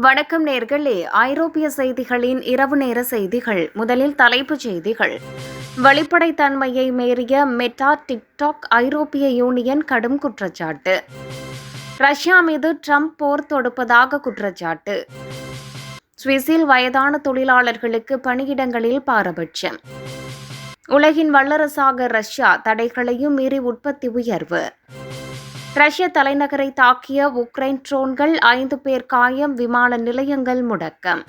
வணக்கம் நேர்களே. ஐரோப்பிய செய்திகளின் இரவு நேர செய்திகள். முதலில் தலைப்புச் செய்திகள். வெளிப்படைத்தன்மையை மீறிய மெட்டா டிக்டாக் ஐரோப்பிய யூனியன் கடும் குற்றச்சாட்டு. ரஷ்யா மீது ட்ரம்ப் போர் தொடுப்பதாக குற்றச்சாட்டு. சுவிஸில் வயதான தொழிலாளர்களுக்கு பணியிடங்களில் பாரபட்சம். உலகின் வல்லரசாக ரஷ்யா தடைகளையும் மீறி உற்பத்தி உயர்வு. ரஷ்ய தலைநகரை தாக்கிய உக்ரைன் ட்ரோன்கள் ஐந்து பேர் காயம் விமான நிலையங்கள் முடக்கம்.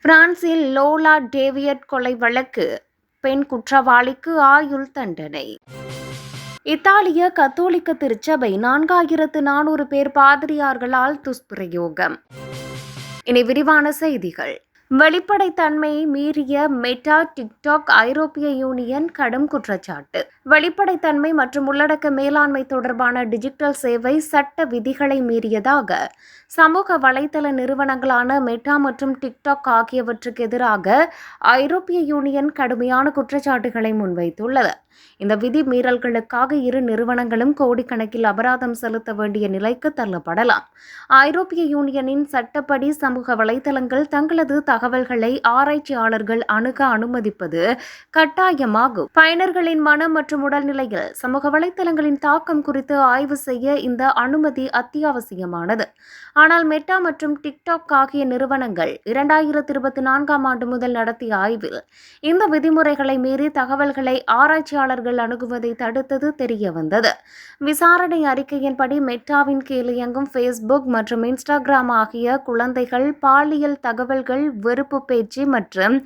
பிரான்சில் லோலா டேவியட் கொலை வழக்கு பெண் குற்றவாளிக்கு ஆயுள் தண்டனை. இத்தாலிய கத்தோலிக்க திருச்சபை நான்காயிரத்து நானூறு பேர் பாதிரியார்களால் துஷ்பிரயோகம். இனி விரிவான செய்திகள். வெளிப்படைத்தன்மையை மீறிய மெட்டா டிக்டாக் ஐரோப்பிய யூனியன் கடும் குற்றச்சாட்டு. வெளிப்படைத்தன்மை மற்றும் உள்ளடக்க மேலாண்மை தொடர்பான டிஜிட்டல் சேவை சட்ட விதிகளை மீறியதாக சமூக வலைதள நிறுவனங்களான மெட்டா மற்றும் டிக்டாக் ஆகியவற்றுக்கு எதிராக ஐரோப்பிய யூனியன் கடுமையான குற்றச்சாட்டுகளை முன்வைத்துள்ளது. இந்த விதி மீறல்களுக்காக இரு நிறுவனங்களும் கோடிக்கணக்கில் அபராதம் செலுத்த வேண்டிய நிலைக்கு தள்ளப்படலாம். ஐரோப்பிய யூனியனின் சட்டப்படி சமூக வலைதளங்கள் தங்களது தகவல்களை ஆராய்ச்சியாளர்கள் அணுக அனுமதிப்பது கட்டாயமாகும். பயனர்களின் மனம் மற்றும் உடல்நிலையில் சமூக வலைதளங்களின் தாக்கம் குறித்து ஆய்வு செய்ய இந்த அனுமதி அத்தியாவசியமானது. ஆனால் மெட்டா மற்றும் டிக்டாக் ஆகிய நிறுவனங்கள் இரண்டாயிரத்தி இருபத்தி நான்காம் ஆண்டு முதல் நடத்திய ஆய்வில் இந்த விதிமுறைகளை மீறி தகவல்களை ஆராய்ச்சியாளர்கள் அணுகுவதை தடுத்தது தெரிய வந்தது. விசாரணை அறிக்கையின்படி மெட்டாவின் கீழ் இயங்கும் ஃபேஸ்புக் மற்றும் இன்ஸ்டாகிராம் ஆகிய குழந்தைகள் பாலியல் தகவல்கள் வெறுப்பு பேச்சு மற்றும்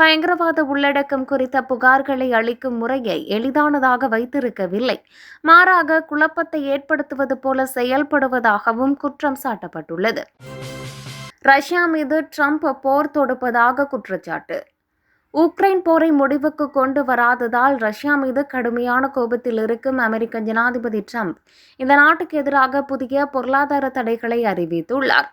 பயங்கரவாத உள்ளடக்கம் குறித்த புகார்களை அளிக்கும் முறையை எளிதானதாக வைத்திருக்கவில்லை. மாறாக குழப்பத்தை ஏற்படுத்துவது போல செயல்படுவதாகவும் குற்றம் சாட்டப்பட்டுள்ளது. ரஷ்யா மீது ட்ரம்ப் போர் தொடுப்பதாக குற்றச்சாட்டு. உக்ரைன் போரை முடிவுக்கு கொண்டு வராததால் ரஷ்யா மீது கடுமையான கோபத்தில் இருக்கும் அமெரிக்க ஜனாதிபதி ட்ரம்ப் இந்த நாட்டுக்கு எதிராக புதிய பொருளாதார தடைகளை அறிவித்துள்ளார்.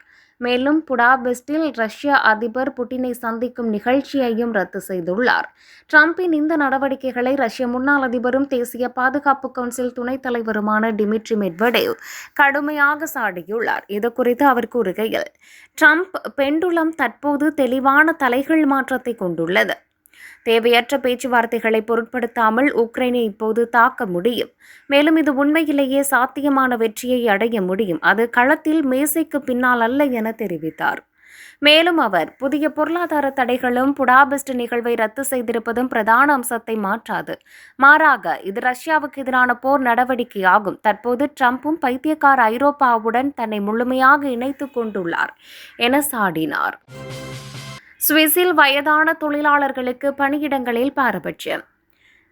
மேலும் புடாபெஸ்டில் ரஷ்ய அதிபர் புட்டினை சந்திக்கும் நிகழ்ச்சியையும் ரத்து செய்துள்ளார். ட்ரம்பின் இந்த நடவடிக்கைகளை ரஷ்ய முன்னாள் அதிபரும் தேசிய பாதுகாப்பு கவுன்சில் துணைத் தலைவருமான டிமிட்ரி மெட்வடேவ் கடுமையாக சாடியுள்ளார். இது குறித்து அவர் கூறுகையில் ட்ரம்ப் பெண்டுலம் தற்போது தெளிவான தலைகள் மாற்றத்தை கொண்டுள்ளது. தேவையற்ற பேச்சுவார்த்தைகளை பொருட்படுத்தாமல் உக்ரைனை இப்போது தாக்க முடியும். மேலும் இது உண்மையிலேயே சாத்தியமான வெற்றியை அடைய முடியும். அது களத்தில் மேசைக்கு பின்னால் அல்ல என தெரிவித்தார். மேலும் அவர் புதிய பொருளாதார தடைகளும் புடாபெஸ்ட் நிகழ்வை ரத்து செய்திருப்பதும் பிரதான அம்சத்தை மாற்றாது. மாறாக இது ரஷ்யாவுக்கு எதிரான போர் நடவடிக்கையாகும். தற்போது ட்ரம்ப்பும் பைத்தியக்கார ஐரோப்பாவுடன் தன்னை முழுமையாக இணைத்துக் கொண்டுள்ளார் என சாடினார். சுவிஸில் வயதான தொழிலாளர்களுக்கு பணியிடங்களில் பாரபட்சம்.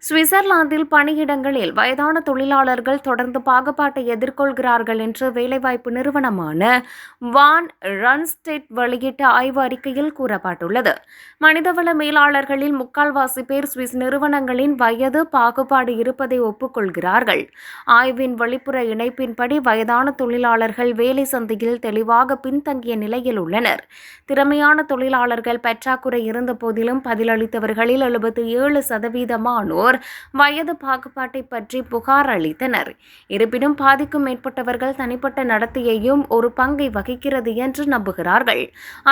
சுவிட்சர்லாந்தில் பணியிடங்களில் வயதான தொழிலாளர்கள் தொடர்ந்து பாகுபாட்டை எதிர்கொள்கிறார்கள் என்று வேலைவாய்ப்பு நிறுவனமான வான் ரன்ஸ்டெட் வெளியிட்ட ஆய்வு அறிக்கையில் கூறப்பட்டுள்ளது. மனிதவள மேலாளர்களில் முக்கால்வாசி பேர் சுவிஸ் நிறுவனங்களின் வயது பாகுபாடு இருப்பதை ஒப்புக்கொள்கிறார்கள். ஆய்வின் வெளிப்புற இணைப்பின்படி வயதான தொழிலாளர்கள் வேலை சந்தையில் தெளிவாக பின்தங்கிய நிலையில் உள்ளனர். திறமையான தொழிலாளர்கள் பற்றாக்குறை இருந்த போதிலும் பதிலளித்தவர்களில் எழுபத்தி ஏழு சதவீதமானோர் வயது பாகுபாட்டை பற்றி புகார் அளித்தனர். இருப்பினும் பாதிக்கும் மேற்பட்டவர்கள் தனிப்பட்ட நடத்தையையும் ஒரு பங்கை வகிக்கிறது என்று நம்புகிறார்கள்.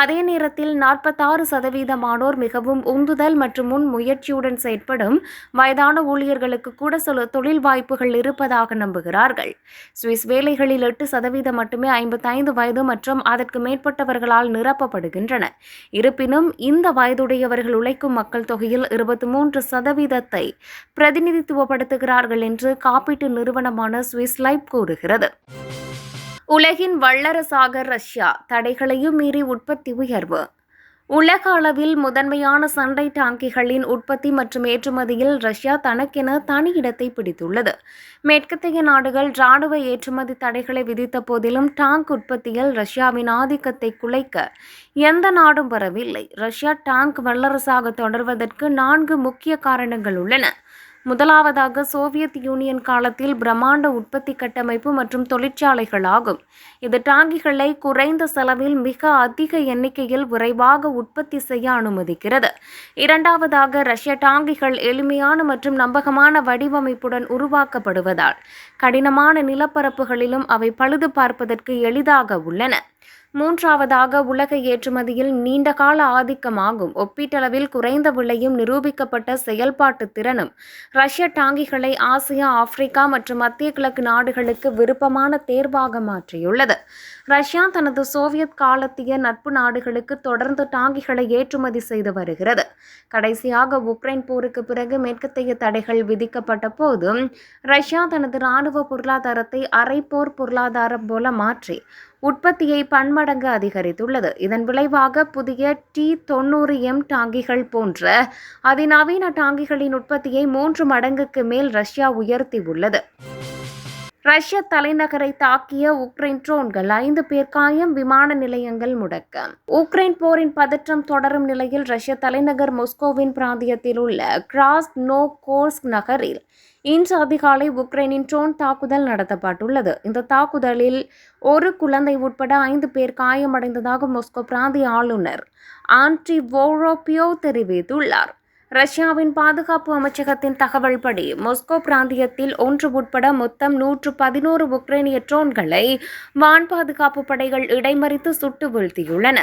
அதே நேரத்தில் நாற்பத்தாறு சதவீதமானோர் மிகவும் உந்துதல் மற்றும் முன் முயற்சியுடன் செயற்படும் வயதான ஊழியர்களுக்கு கூட சில தொழில் வாய்ப்புகள் இருப்பதாக நம்புகிறார்கள். சுவிஸ் வேலைகளில் எட்டு சதவீதம் மட்டுமே ஐம்பத்தைந்து வயது மற்றும் அதற்கு மேற்பட்டவர்களால் நிரப்பப்படுகின்றன இருப்பினும் இந்த வயதுடையவர்கள் உழைக்கும் மக்கள் தொகையில் இருபத்தி மூன்று சதவீதத்தை பிரதிநிதித்துவப்படுத்துகிறார்கள் என்று காப்பீட்டு நிறுவனமான சுவிஸ் லைப் கூறுகிறது. உலகின் வல்லரசாக ரஷ்யா தடைகளையும் மீறி உற்பத்தி உயர்வு. உலக அளவில் முதன்மையான சண்டை டாங்கிகளின் உற்பத்தி மற்றும் ஏற்றுமதியில் ரஷ்யா தனக்கென தனி இடத்தை பிடித்துள்ளது. மேற்கத்தைய நாடுகள் ராணுவ ஏற்றுமதி தடைகளை விதித்த போதிலும் டாங்க் உற்பத்தியில் ரஷ்யாவின் ஆதிக்கத்தை குலைக்க எந்த நாடும் வரவில்லை. ரஷ்யா டாங்க் வல்லரசாக தொடர்வதற்கு நான்கு முக்கிய காரணங்கள் உள்ளன. முதலாவதாக சோவியத் யூனியன் காலத்தில் பிரம்மாண்ட உற்பத்தி கட்டமைப்பு மற்றும் தொழிற்சாலைகள் ஆகும் இது டாங்கிகளை குறைந்த செலவில் மிக அதிக எண்ணிக்கையில் விரைவாக உற்பத்தி செய்ய அனுமதிக்கிறது. இரண்டாவதாக ரஷ்ய டாங்கிகள் எளிமையான மற்றும் நம்பகமான வடிவமைப்புடன் உருவாக்கப்படுவதால் கடினமான நிலப்பரப்புகளிலும் அவை பழுது பார்ப்பதற்கு எளிதாக உள்ளன. மூன்றாவதாக உலக ஏற்றுமதியில் நீண்டகால ஆதிக்கமாகும். ஒப்பீட்டளவில் குறைந்த விலையும் நிரூபிக்கப்பட்ட செயல்பாட்டு திறனும் ரஷ்ய டாங்கிகளை ஆசியா ஆப்பிரிக்கா மற்றும் மத்திய கிழக்கு நாடுகளுக்கு விருப்பமான தேர்வாக மாற்றியுள்ளது. ரஷ்யா தனது சோவியத் காலத்திய நட்பு நாடுகளுக்கு தொடர்ந்து டாங்கிகளை ஏற்றுமதி செய்து வருகிறது. கடைசியாக உக்ரைன் போருக்கு பிறகு மேற்கத்தைய தடைகள் விதிக்கப்பட்ட போதும் ரஷ்யா தனது இராணுவ பொருளாதாரத்தை அரைப்போர் பொருளாதாரம் போல மாற்றி உற்பத்தியை பன்மடங்கு அதிகரித்துள்ளது. இதன் விளைவாக புதிய டி தொண்ணூறு எம் டாங்கிகள் போன்ற அதிநவீன டாங்கிகளின் உற்பத்தியை மூன்று மடங்குக்கு மேல் ரஷ்யா உயர்த்தியுள்ளது. ரஷ்ய தலைநகரை தாக்கிய உக்ரைன் ட்ரோன்கள் ஐந்து பேர் காயம் விமான நிலையங்கள் முடக்கம். உக்ரைன் போரின் பதற்றம் தொடரும் நிலையில் ரஷ்ய தலைநகர் மொஸ்கோவின் பிராந்தியத்தில் உள்ள கிராஸ் நோ கோர்ஸ்க் நகரில் இன்று அதிகாலை உக்ரைனின் ட்ரோன் தாக்குதல் நடத்தப்பட்டுள்ளது. இந்த தாக்குதலில் ஒரு குழந்தை உட்பட ஐந்து பேர் காயமடைந்ததாக மொஸ்கோ பிராந்திய ஆளுநர் ஆண்ட்ரி வோரோபியோ தெரிவித்துள்ளார். ரஷ்யாவின் பாதுகாப்பு அமைச்சகத்தின் தகவல்படி மொஸ்கோ பிராந்தியத்தில் ஒன்று உட்பட மொத்தம் நூற்று பதினோரு உக்ரைனிய ட்ரோன்களை வான் பாதுகாப்பு படைகள் இடைமறித்து சுட்டு வீழ்த்தியுள்ளன.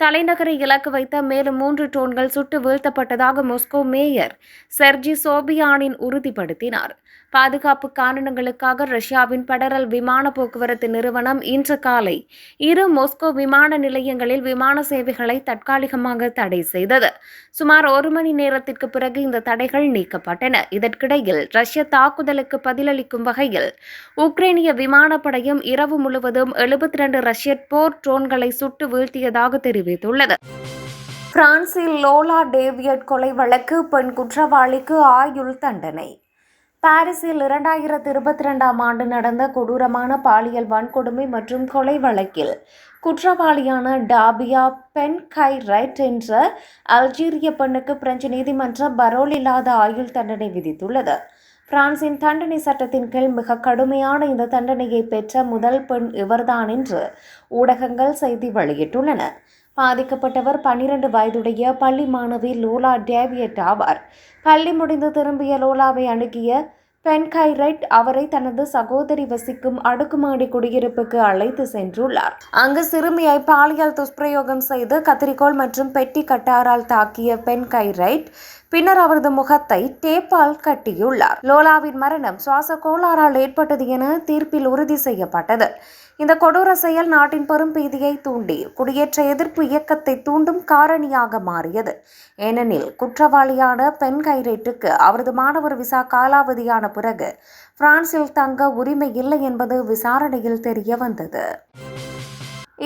தலைநகரை இலக்கு வைத்த மேலும் மூன்று ட்ரோன்கள் சுட்டு வீழ்த்தப்பட்டதாக மொஸ்கோ மேயர் செர்ஜி சோபியானின் உறுதிப்படுத்தினார். பாதுகாப்பு காரணங்களுக்காக ரஷ்யாவின் பெடரல் விமான போக்குவரத்து நிறுவனம் இன்று காலை இரு மொஸ்கோ விமான நிலையங்களில் விமான சேவைகளை தற்காலிகமாக தடை செய்தது. சுமார் ஒரு மணி நேரத்திற்கு பிறகு இந்த தடைகள் நீக்கப்பட்டன. இதற்கிடையில் ரஷ்ய தாக்குதலுக்கு பதிலளிக்கும் வகையில் உக்ரைனிய விமானப்படையும் இரவு முழுவதும் எழுபத்தி இரண்டு ரஷ்ய போர் ட்ரோன்களை சுட்டு வீழ்த்தியதாக தெரிவித்துள்ளது. பிரான்சில் லோலா டேவியட் கொலை வழக்கு பெண் குற்றவாளிக்கு ஆயுள் தண்டனை. பாரிஸில் இரண்டாயிரத்து இருபத்தி ரெண்டாம் ஆண்டு நடந்த கொடூரமான பாலியல் வன்கொடுமை மற்றும் கொலை வழக்கில் குற்றவாளியான டாபியா பென் கை ரைட் என்ற அல்ஜீரிய பெண்ணுக்கு பிரெஞ்சு நீதிமன்றம் பரோல் இல்லாத ஆயுள் தண்டனை விதித்துள்ளது. பிரான்சின் தண்டனை சட்டத்தின் கீழ் மிக கடுமையான இந்த தண்டனையை பெற்ற முதல் பெண் இவர்தான் என்று ஊடகங்கள் செய்தி வெளியிட்டுள்ளன. பாதிக்கப்பட்டவர் பன்னிரண்டு வயதுடைய பள்ளி மாணவி லோலா டேவியட் ஆவார். பள்ளி முடிந்து திரும்பிய லோலாவை அணுகிய பென்கைரைட் அவரை தனது சகோதரி வசிக்கும் அடுக்குமாடி குடியிருப்புக்கு அழைத்து சென்றுள்ளார். அங்கு சிறுமியை பாலியல் துஷ்பிரயோகம் செய்து கத்திரிக்கோள் மற்றும் பெட்டி கட்டாரால் தாக்கிய பென்கைரைட் பின்னர் அவரது முகத்தை டேப்பால் கட்டியுள்ளார். லோலாவின் மரணம் சுவாச கோளாறால் ஏற்பட்டது என தீர்ப்பில் உறுதி செய்யப்பட்டது. இந்த கொடூர செயல் நாட்டின் பெரும் பீதியை தூண்டி குடியேற்ற எதிர்ப்பு இயக்கத்தை தூண்டும் காரணியாக மாறியது. ஏனெனில் குற்றவாளியான பெண் கைரேட்டுக்கு அவரது மாணவர் விசா காலாவதியான பிறகு பிரான்சில் தங்க உரிமை இல்லை என்பது விசாரணையில் தெரிய வந்தது.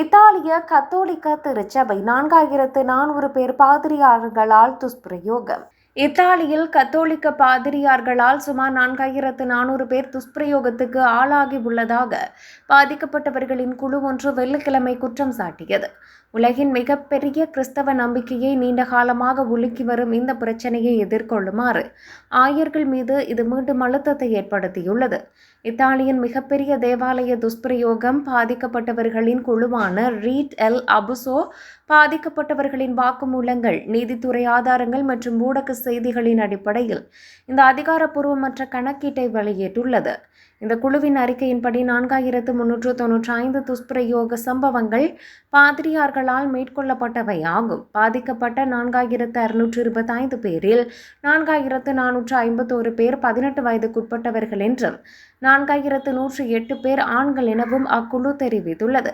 இத்தாலிய கத்தோலிக்க திருச்சபை நான்காயிரத்து நானூறு பேர் பாதிரியாளர்களால் துஷ்பிரயோகம். இத்தாலியில் கத்தோலிக்க பாதிரியார்களால் சுமார் நான்காயிரத்து நானூறு பேர் துஷ்பிரயோகத்துக்கு ஆளாகி உள்ளதாக பாதிக்கப்பட்டவர்களின் குழு ஒன்று வெள்ளிக்கிழமை குற்றம் சாட்டியது. உலகின் மிகப்பெரிய கிறிஸ்தவ நம்பிக்கையை நீண்ட காலமாக உலுக்கி வரும் இந்த பிரச்சனையை எதிர்கொள்ளுமாறு ஆயர்கள் மீது இது மீண்டும் அழுத்தத்தை ஏற்படுத்தியுள்ளது. இத்தாலியின் மிகப்பெரிய தேவாலய துஷ்பிரயோகம் பாதிக்கப்பட்டவர்களின் குழுவான ரீட் எல் அபுசோ பாதிக்கப்பட்டவர்களின் வாக்குமூலங்கள் நீதித்துறை ஆதாரங்கள் மற்றும் ஊடக செய்திகளின் அடிப்படையில் இந்த அதிகாரப்பூர்வமற்ற கணக்கீட்டை வெளியிட்டுள்ளது. இந்த குழுவின் அறிக்கையின்படி நான்காயிரத்து முன்னூற்று தொன்னூற்றி ஐந்து துஷ்பிரயோக சம்பவங்கள் பாதிரியார்களால் மேற்கொள்ளப்பட்டவை ஆகும். பாதிக்கப்பட்ட நான்காயிரத்து அறுநூற்று இருபத்தைந்து பேரில் நான்காயிரத்து நானூற்று ஐம்பத்தோரு பேர் பதினெட்டு வயதுக்குட்பட்டவர்கள் என்றும் நான்காயிரத்து நூற்று எட்டு பேர் ஆண்கள் எனவும் அக்குழு தெரிவித்துள்ளது.